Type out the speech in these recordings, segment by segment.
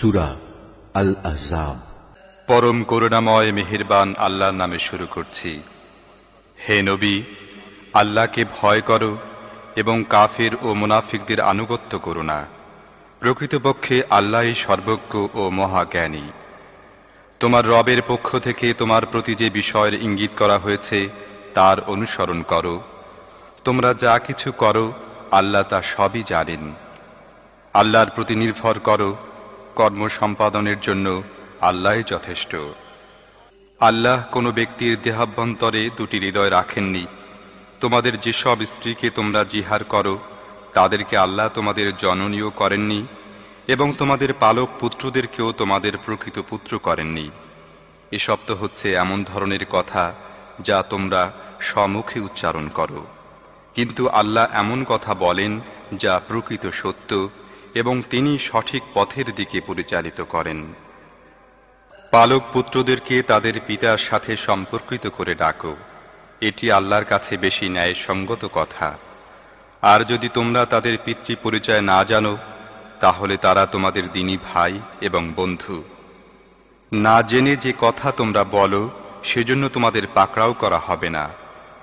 সুরা আল আহজাব পরম করুণাময় মেহেরবান আল্লাহর নামে শুরু করছি। হে নবী, আল্লাহকে ভয় করো এবং কাফির ও মুনাফিকদের আনুগত্য করো না। প্রকৃতপক্ষে আল্লাহই সর্বজ্ঞ ও মহাজ্ঞানী। তোমার রবের পক্ষ থেকে তোমার প্রতি যে বিষয়ের ইঙ্গিত করা হয়েছে, তার অনুসরণ করো। তোমরা যা কিছু করো, আল্লাহ তা সবই জানেন। আল্লাহর প্রতি নির্ভর করো কর্ম সম্পাদনের জন্য আল্লাহই যথেষ্ট। আল্লাহ কোনো ব্যক্তির দেহাভ্যন্তরে দুটি হৃদয় রাখেননি। তোমাদের যেসব স্ত্রীকে তোমরা জিহার করো, তাদেরকে আল্লাহ তোমাদের জননীয় করেননি এবং তোমাদের পালক পুত্রদেরকেও তোমাদের প্রকৃত পুত্র করেননি। এসব তো হচ্ছে এমন ধরনের কথা যা তোমরা সম্মুখে উচ্চারণ করো। কিন্তু আল্লাহ এমন কথা বলেন যা প্রকৃত সত্য এবং তিনি সঠিক পথের দিকে পরিচালিত করেন। পালক পুত্রদেরকে তাদের পিতার সাথে সম্পর্কিত করে ডাকো। এটি আল্লাহর কাছে বেশি ন্যায়সঙ্গত কথা। আর যদি তোমরা তাদের পিতৃ পরিচয় না জানো, তাহলে তারা তোমাদের দিনী ভাই এবং বন্ধু। না জেনে যে কথা তোমরা বলো, সেজন্য তোমাদের পাকড়াও করা হবে না।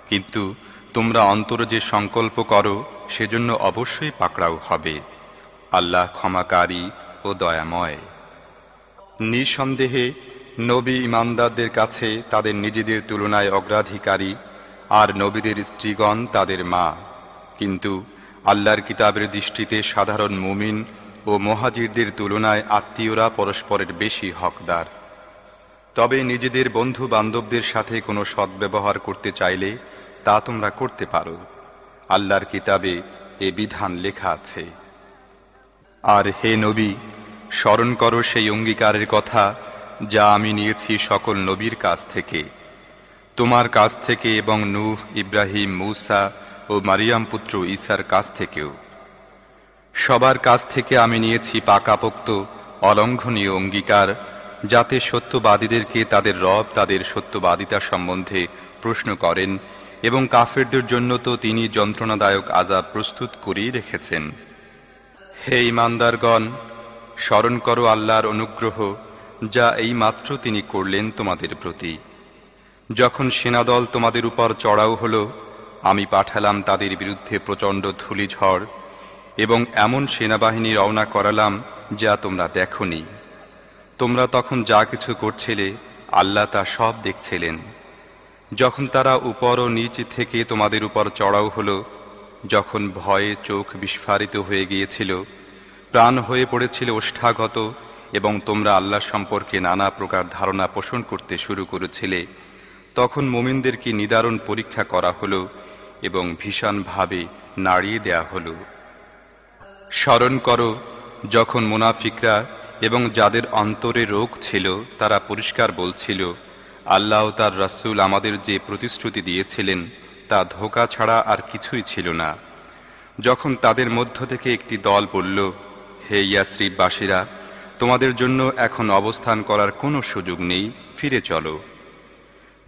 কিন্তু তোমরা অন্তরে যে সংকল্প করো, সেজন্য অবশ্যই পাকড়াও হবে। আল্লাহ ক্ষমাকারী ও দয়াময়। নিঃসন্দেহে, নবী ইমানদারদের কাছে তাদের নিজেদের তুলনায় অগ্রাধিকারী আর নবীদের স্ত্রীগণ তাদের মা। কিন্তু আল্লাহর কিতাবের দৃষ্টিতে সাধারণ মুমিন ও মহাজিরদের তুলনায় আত্মীয়রা পরস্পরের বেশি হকদার। তবে নিজেদের বন্ধু বান্ধবদের সাথে কোনো সদ্ব্যবহার করতে চাইলে তা তোমরা করতে পারো। আল্লাহর কিতাবে এ বিধান লেখা আছে। আর হে নবী, স্মরণ করো সেই অঙ্গীকারের কথা যা আমি নিয়েছি সকল নবীর কাছ থেকে। তোমার কাছ থেকে এবং নূহ, ইব্রাহিম, মূসা ও মারিয়াম পুত্র ঈসার কাছ থেকেও। সবার কাছ থেকে আমি নিয়েছি পাকাপোক্ত, অলঙ্ঘনীয় অঙ্গীকার, যাতে সত্যবাদীদেরকে তাদের রব, তাদের সত্যবাদিতা সম্বন্ধে প্রশ্ন করেন এবং কাফেরদের জন্য তো তিনি যন্ত্রণাদায়ক আজাব প্রস্তুত করেই রেখেছেন। হে ইমানদারগণ, স্মরণ করো আল্লাহর অনুগ্রহ, যা এই মাত্র তিনি করলেন তোমাদের প্রতি। যখন সেনাদল তোমাদের উপর চড়াও হল, আমি পাঠালাম তাদের বিরুদ্ধে প্রচণ্ড ধূলিঝড়, এবং এমন সেনাবাহিনী রওনা করালাম যা তোমরা দেখনি। তোমরা তখন যা কিছু করছিলে, আল্লাহ তা সব দেখছিলেন। যখন তারা উপর ও নিচ থেকে তোমাদের উপর চড়াও হল যখন ভয়ে চোখ বিস্ফারিত হয়ে গিয়েছিল, প্রাণ হয়ে পড়েছিল ওষ্ঠাগত এবং তোমরা আল্লাহ সম্পর্কে নানা প্রকার ধারণা পোষণ করতে শুরু করেছিলে, তখন মোমিনদেরকে নিদারণ পরীক্ষা করা হলো এবং ভীষণভাবে নাড়িয়ে দেয়া হলো। স্মরণ করো, যখন মুনাফিকরা এবং যাদের অন্তরে রোগ ছিল, তারা পরিষ্কার বলছিল, আল্লাহ তার রাসূল আমাদের যে প্রতিশ্রুতি দিয়েছিলেন তা ধোকা ছাড়া আর কিছুই ছিল না। যখন তাদের মধ্য থেকে একটি দল বলল, হে ইয়াশ্রীবাসীরা তোমাদের জন্য এখন অবস্থান করার কোনো সুযোগ নেই, ফিরে চলো।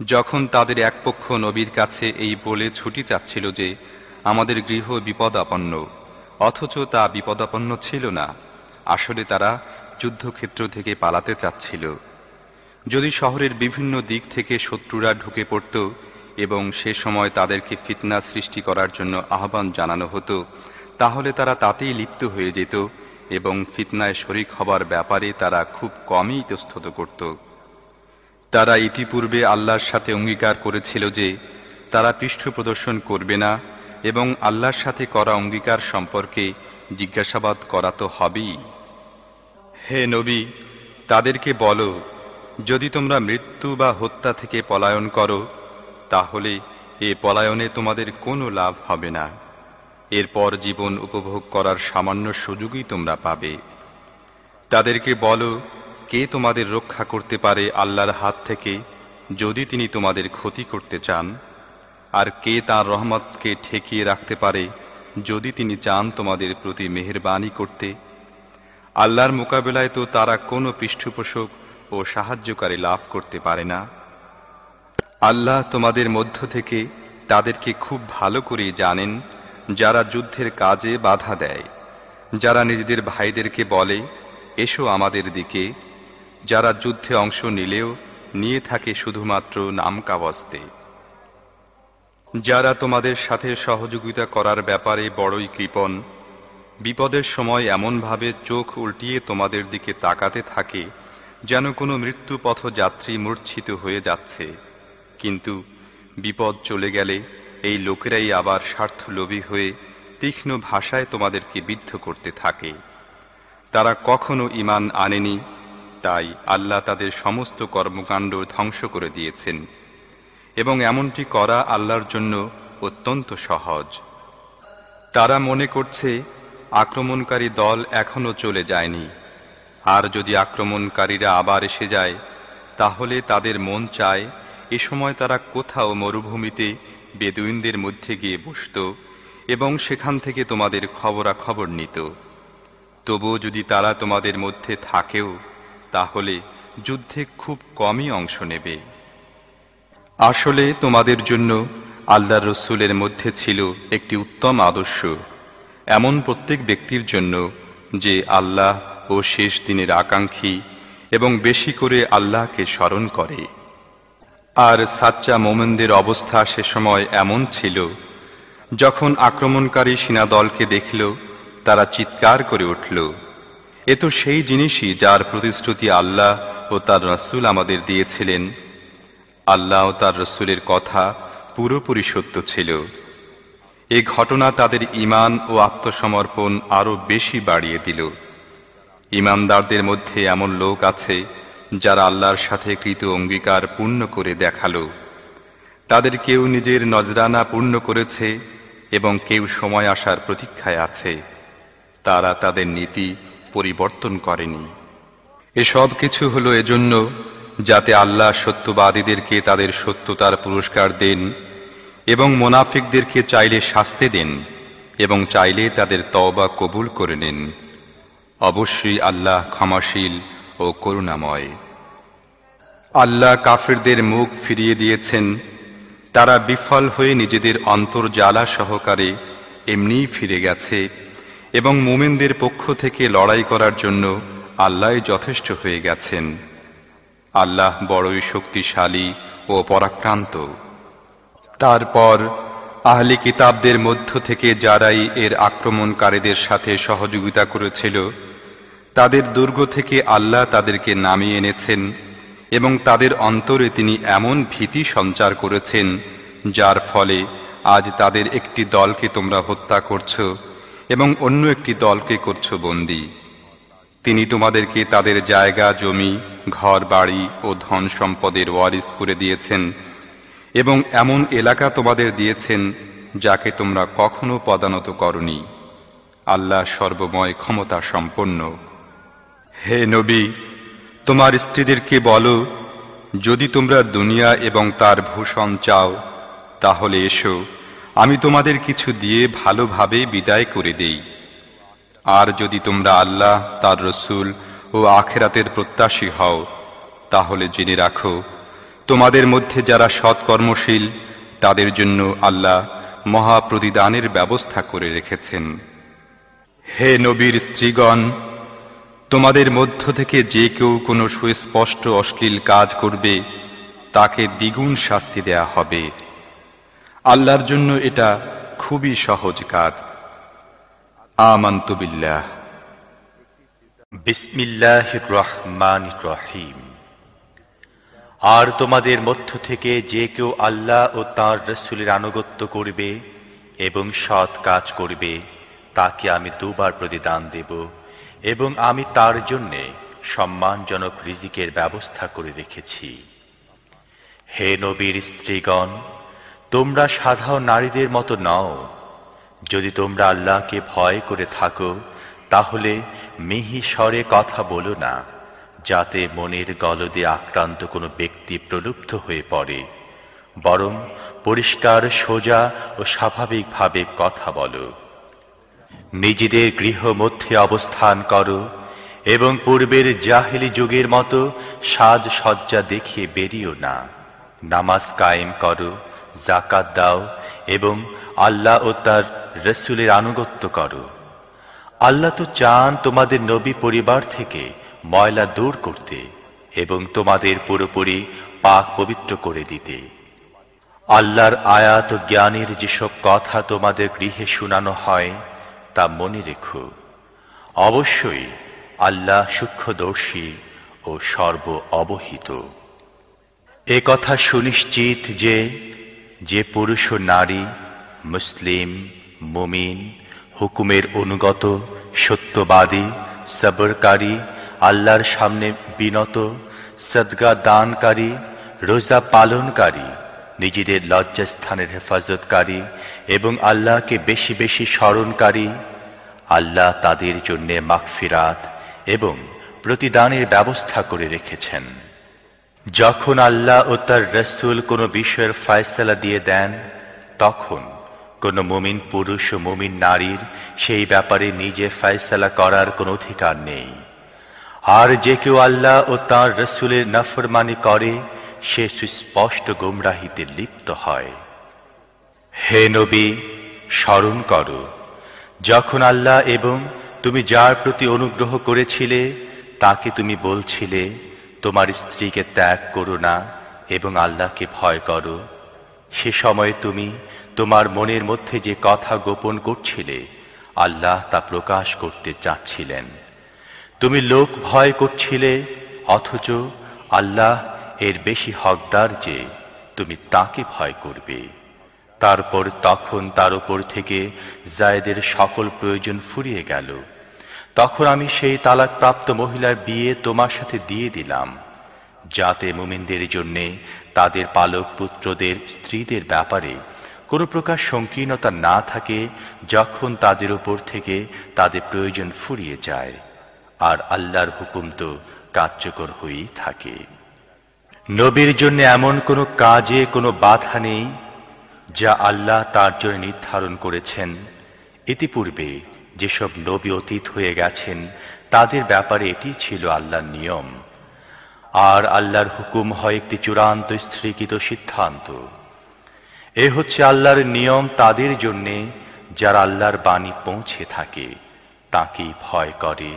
যখন তাদের এক পক্ষ নবীর কাছে এই বলে ছুটি চাচ্ছিল যে, আমাদের গৃহ বিপদাপন্ন, অথচ তা বিপদাপন্ন ছিল না, আসলে তারা যুদ্ধক্ষেত্র থেকে পালাতে চাচ্ছিল। যদি শহরের বিভিন্ন দিক থেকে শত্রুরা ঢুকে পড়ত এবং সে সময় তাদেরকে ফিতনা সৃষ্টি করার জন্য আহ্বান জানানো হতো। তাহলে তারা তাতেই লিপ্ত হয়ে যেত এবং ফিতনায় শরিক হবার ব্যাপারে তারা খুব কমই ইতস্তত করত। তারা ইতিপূর্বে আল্লাহর সাথে অঙ্গীকার করেছিল যে, তারা পৃষ্ঠ প্রদর্শন করবে না এবং আল্লাহর সাথে করা অঙ্গীকার সম্পর্কে জিজ্ঞাসাবাদ করা তো হবেই। হে নবী, তাদেরকে বলো, যদি তোমরা মৃত্যু বা হত্যা থেকে পলায়ন করো তাহলে এ পলায়নে তোমাদের কোনো লাভ হবে না। এরপর জীবন উপভোগ করার সামান্য সুযোগই তোমরা পাবে। তাদেরকে বলো, কে তোমাদের রক্ষা করতে পারে আল্লাহর হাত থেকে, যদি তিনি তোমাদের ক্ষতি করতে চান? আর কে তার রহমতকে ঠেকিয়ে রাখতে পারে, যদি তিনি চান তোমাদের প্রতি মেহরবানি করতে? আল্লাহর মোকাবেলায় তো তারা কোনো পৃষ্ঠপোষক ও সাহায্যকারী লাভ করতে পারে না। আল্লাহ তোমাদের মধ্য থেকে তাদেরকে খুব ভালো করে জানেন, যারা যুদ্ধের কাজে বাধা দেয়। যারা নিজেদের ভাইদেরকে বলে, এসো আমাদের দিকে। যারা যুদ্ধে অংশ নিলেও, নিয়ে থাকে শুধুমাত্র নাম কাওয়াস্তে যারা তোমাদের সাথে সহযোগিতা করার ব্যাপারে বড়ই কৃপণ, বিপদের সময় এমনভাবে চোখ উল্টিয়ে তোমাদের দিকে তাকাতে থাকে, যেন কোনো মৃত্যুপথ যাত্রী মূর্ছিত হয়ে যাচ্ছে। কিন্তু বিপদ চলে গেলে এই লোকেরাই আবার স্বার্থলোভী হয়ে তীক্ষ্ণ ভাষায় তোমাদেরকে বিদ্ধ করতে থাকে। তারা কখনো ইমান আনেনি, তাই আল্লাহ তাদের সমস্ত কর্মকাণ্ড ধ্বংস করে দিয়েছেন। এবং এমনটি করা আল্লাহর জন্য অত্যন্ত সহজ। তারা মনে করছে, আক্রমণকারী দল এখনও চলে যায়নি। আর যদি আক্রমণকারীরা আবার এসে যায়, তাহলে তাদের মন চায় এ সময় তারা কোথাও মরুভূমিতে বেদুইনদের মধ্যে গিয়ে বসত এবং সেখান থেকে তোমাদের খবরাখবর নিত। তবুও যদি তারা তোমাদের মধ্যে থাকেও, তাহলে যুদ্ধে খুব কমই অংশ নেবে। আসলে তোমাদের জন্য আল্লাহ রসুলের মধ্যে ছিল একটি উত্তম আদর্শ, এমন প্রত্যেক ব্যক্তির জন্য যে আল্লাহ ও শেষ দিনের আকাঙ্ক্ষী এবং বেশি করে আল্লাহকে স্মরণ করে। আর সাচ্চা মোমেনদের অবস্থা সে সময় এমন ছিল, যখন আক্রমণকারী সেনাদলকে দেখল, তারা চিৎকার করে উঠল। এ তো সেই জিনিসই যার প্রতিশ্রুতি আল্লাহ ও তার রসুল আমাদের দিয়েছিলেন। আল্লাহ ও তার রসুলের কথা পুরোপুরি সত্য ছিল। এ ঘটনা তাদের ইমান ও আত্মসমর্পণ আরও বেশি বাড়িয়ে দিল। ইমানদারদের মধ্যে এমন লোক আছে যারা আল্লাহর সাথে কৃত অঙ্গীকার পূর্ণ করে দেখাল, তাদের কেউ নিজের নজরানা পূর্ণ করেছে এবং কেউ সময় আসার প্রতীক্ষায় আছে। তারা তাদের নীতি পরিবর্তন করেনি। এসব কিছু হলো এজন্য যাতে আল্লাহ সত্যবাদীদেরকে তাদের সত্যতার পুরস্কার দেন এবং মোনাফিকদেরকে চাইলে শাস্তি দেন এবং চাইলে তাদের তওবা কবুল করে নেন। অবশ্যই আল্লাহ ক্ষমাশীল ও করুণাময়। আল্লাহ কাফিরদের মুখ ফিরিয়ে দিয়েছেন। তারা বিফল হয়ে নিজেদের অন্তর্জালা সহকারে এমনিই ফিরে গেছে এবং মোমেনদের পক্ষ থেকে লড়াই করার জন্য আল্লাহ যথেষ্ট হয়ে গেছেন। আল্লাহ বড়ই শক্তিশালী ও পরাক্রান্ত। তারপর আহলি কিতাবদের মধ্য থেকে যারাই এর আক্রমণকারীদের সাথে সহযোগিতা করেছিল তাদের দুর্গ থেকে আল্লাহ তাদেরকে নামিয়ে এনেছেন এবং তাদের অন্তরে তিনি এমন ভীতি সঞ্চার করেছেন, যার ফলে আজ তাদের একটি দলকে তোমরা হত্যা করছ এবং অন্য একটি দলকে করছ বন্দী। তিনি তোমাদেরকে তাদের জায়গা, জমি, ঘর, বাড়ি ও ধন সম্পদের ওয়ারিস করে দিয়েছেন এবং এমন এলাকা তোমাদের দিয়েছেন যাকে তোমরা কখনো পদানত করনি। আল্লাহ সর্বময় ক্ষমতা সম্পন্ন। হে নবী, তোমার স্ত্রীদেরকে বলো, যদি তোমরা দুনিয়া এবং তার ভূষণ চাও, তাহলে এসো, আমি তোমাদের কিছু দিয়ে ভালোভাবে বিদায় করে দেই। আর যদি তোমরা আল্লাহ, তার রসুল ও আখেরাতের প্রত্যাশী হও, তাহলে জেনে রাখো, তোমাদের মধ্যে যারা সৎকর্মশীল, তাদের জন্য আল্লাহ মহাপ্রতিদানের ব্যবস্থা করে রেখেছেন। হে নবীর স্ত্রীগণ তোমাদের মধ্য থেকে যে কেউ কোনো সুস্পষ্ট অশ্লীল কাজ করবে, তাকে দ্বিগুণ শাস্তি দেয়া হবে। আল্লাহর জন্য এটা খুবই সহজ কাজ। আমান্তু বিল্লাহ বিসমিল্লাহ রহমান রহিম আর তোমাদের মধ্য থেকে যে কেউ আল্লাহ ও তাঁর রসুলের আনুগত্য করবে এবং সৎ কাজ করবে, তাকে আমি দুবার প্রতিদান দেব। এবং আমি তার জন্যে সম্মানজনক রিজিকের ব্যবস্থা করে রেখেছি। হে নবীর স্ত্রীগণ, তোমরা সাধারণ নারীদের মতো নও। যদি তোমরা আল্লাহকে ভয় করে থাকো, তাহলে মিহি স্বরে কথা বলো না, যাতে মনের গলদে আক্রান্ত কোনো ব্যক্তি প্রলুব্ধ হয়ে পড়ে, বরং পরিষ্কার, সোজা ও স্বাভাবিকভাবে কথা বলো। নিজেদের গৃহ মধ্যে অবস্থান করো এবং পূর্বের জাহেলি যুগের মতো সাজ সজ্জা দেখিয়ে বেরিও না। নামাজ কায়েম করো জাকাত দাও এবং আল্লাহ ও তার রসুলের আনুগত্য করো। আল্লাহ তো চান তোমাদের নবী পরিবার থেকে ময়লা দূর করতে এবং তোমাদের পুরোপুরি পাক পবিত্র করে দিতে। আল্লাহর আয়াত জ্ঞানের যেসব কথা তোমাদের গৃহে শোনানো হয় তা মনে রেখো। অবশ্যই আল্লাহ সূক্ষ্মদর্শী ও সর্ব অবহিত এ কথা সুনিশ্চিত যে যে পুরুষ ও নারী, মুসলিম, মুমিন, হুকুমের অনুগত, সত্যবাদী, সবরকারী, আল্লাহর সামনে বিনত, সদগা দানকারী, রোজা পালনকারী নিজেদের লজ্জাস্থানের হেফাজতকারী এবং আল্লাহকে বেশি বেশি স্মরণকারী, আল্লাহ তাদের জন্যে মাগফিরাত এবং প্রতিদানের ব্যবস্থা করে রেখেছেন। যখন আল্লাহ ও তার রসুল কোনো বিষয়ের ফয়সলা দিয়ে দেন, তখন কোনো মুমিন পুরুষ ও মুমিন নারীর সেই ব্যাপারে নিজে ফয়সলা করার কোনো অধিকার নেই। আর যে কেউ আল্লাহ ও তাঁর রসুলের নফরমানি করে সে সুস্পষ্ট গুমরাহিতে লিপ্ত হয়। হে নবী, স্মরণ করো, যখন আল্লাহ এবং তুমি যার প্রতি অনুগ্রহ করেছিলে, তাকে তুমি বলছিলে, তোমার স্ত্রীকে ত্যাগ করো না এবং আল্লাহকে ভয় করো। সে সময় তুমি তোমার মনের মধ্যে যে কথা গোপন করছিলে, আল্লাহ তা প্রকাশ করতে চাচ্ছিলেন। তুমি লোক ভয় করছিলে, অথচ আল্লাহ এর বেশি হকদার যে তুমি তাকে ভয় করবে। তারপর তখন তার উপর থেকে জায়দের সকল প্রয়োজন ফুরিয়ে গেল। তখন আমি সেই তালাকপ্রাপ্ত মহিলার বিয়ে তোমার সাথে দিয়ে দিলাম, যাতে মুমিনদের জন্যে তাদের পালক পুত্রদের স্ত্রীদের ব্যাপারে কোনো প্রকার সংকীর্ণতা না থাকে যখন তাদের উপর থেকে তাদের প্রয়োজন ফুরিয়ে যায়, আর আল্লাহর হুকুম তো কার্যকর হয়েই থাকে। নবীর জন্য এমন কোনো কাজে কোনো বাধা নেই, যা আল্লাহ তার জন্য নির্ধারণ করেছেন। ইতিপূর্বে যেসব নবী অতীত হয়ে গেছেন, তাদের ব্যাপারে এটি ছিল আল্লাহর নিয়ম। আর আল্লাহর হুকুম হয় একটি চূড়ান্ত স্থিরীকৃত সিদ্ধান্ত। এ হচ্ছে আল্লাহর নিয়ম তাদের জন্যে, যারা আল্লাহর বাণী পৌঁছে থাকে, তাকেই ভয় করে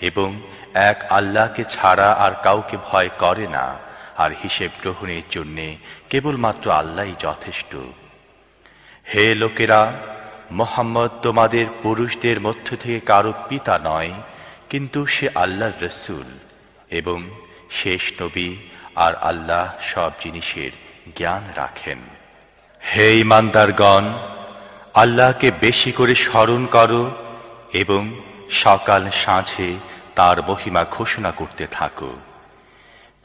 এবং এক আল্লাহকে ছাড়া আর কাউকে ভয় করে না। আর হিসেব গ্রহণের জন্যে কেবলমাত্র আল্লাহই যথেষ্ট। হে লোকেরা, মোহাম্মদ তোমাদের পুরুষদের মধ্য থেকে কারও পিতা নয়, কিন্তু সে আল্লাহর রসুল এবং শেষ নবী আর আল্লাহ সব জিনিসের জ্ঞান রাখেন। হে ইমানদারগণ আল্লাহকে বেশি করে স্মরণ করো এবং সকাল সাঁঝে তার মহিমা ঘোষণা করতে থাকো।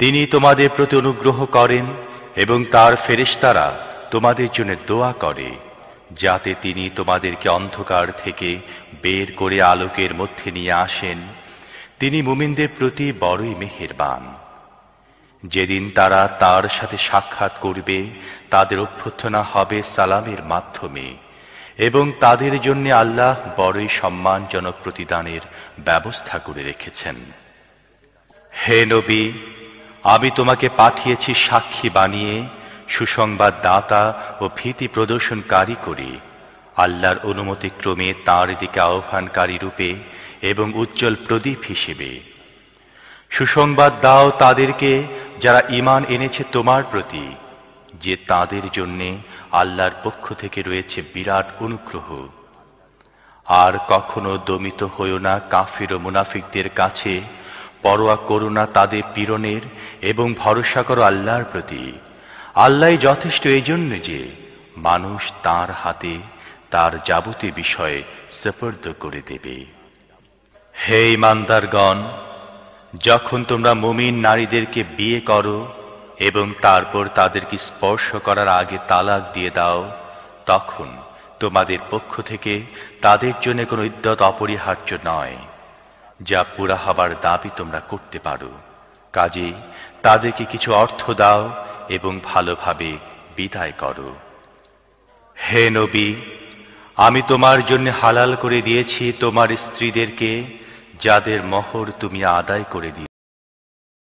তিনি তোমাদের প্রতি অনুগ্রহ করেন এবং তার ফেরেশতারা তোমাদের জন্য দোয়া করে, যাতে তিনি তোমাদেরকে অন্ধকার থেকে বের করে আলোকের মধ্যে নিয়ে আসেন। তিনি মুমিনদের প্রতি বড়ই মেহেরবান। যেদিন তারা তার সাথে সাক্ষাৎ করবে, তাদের অভ্যর্থনা হবে সালামের মাধ্যমে, এবং তাদের জন্য আল্লাহ বড়ই সম্মানজনক প্রতিদানের ব্যবস্থা করে রেখেছেন। হে নবী আমি তোমাকে পাঠিয়েছি সাক্ষী বানিয়ে সুসংবাদ দাতা ও ভীতি প্রদর্শনকারী করে। আল্লাহর অনুমতি ক্রমে তাঁর দিকে আহ্বানকারী রূপে এবং উজ্জ্বল প্রদীপ হিসেবে। সুসংবাদ দাও তাদেরকে যারা ইমান এনেছে তোমার প্রতি, যে তাদের জন্যে আল্লাহর পক্ষ থেকে রয়েছে বিরাট অনুগ্রহ। আর কখনো দমিত হইও না কাফির ও মুনাফিকদের কাছে পরোয়া করো না তাদের পীড়নের এবং ভরসা করো আল্লাহর প্রতি। আল্লাহ যথেষ্ট এই জন্য যে মানুষ তার হাতে তার যাবতীয় বিষয়ে সপর্দ করে দেবে। হে ইমানদারগণ, যখন তোমরা মুমিন নারীদেরকে বিয়ে করো এবং তারপর তাদেরকে স্পর্শ করার আগে তালাক দিয়ে দাও, তখন তোমাদের পক্ষ থেকে তাদের জন্য কোনো ইদ্যত অপরিহার্য নয়। যা পুরা হবার দাবি তোমরা করতে পারো। কাজেই তাদেরকে কিছু অর্থ দাও এবং ভালোভাবে বিদায় করো। হে নবী, আমি তোমার জন্য হালাল করে দিয়েছি তোমার স্ত্রীদেরকে, যাদের মহর তুমি আদায় করে দিয়েছ।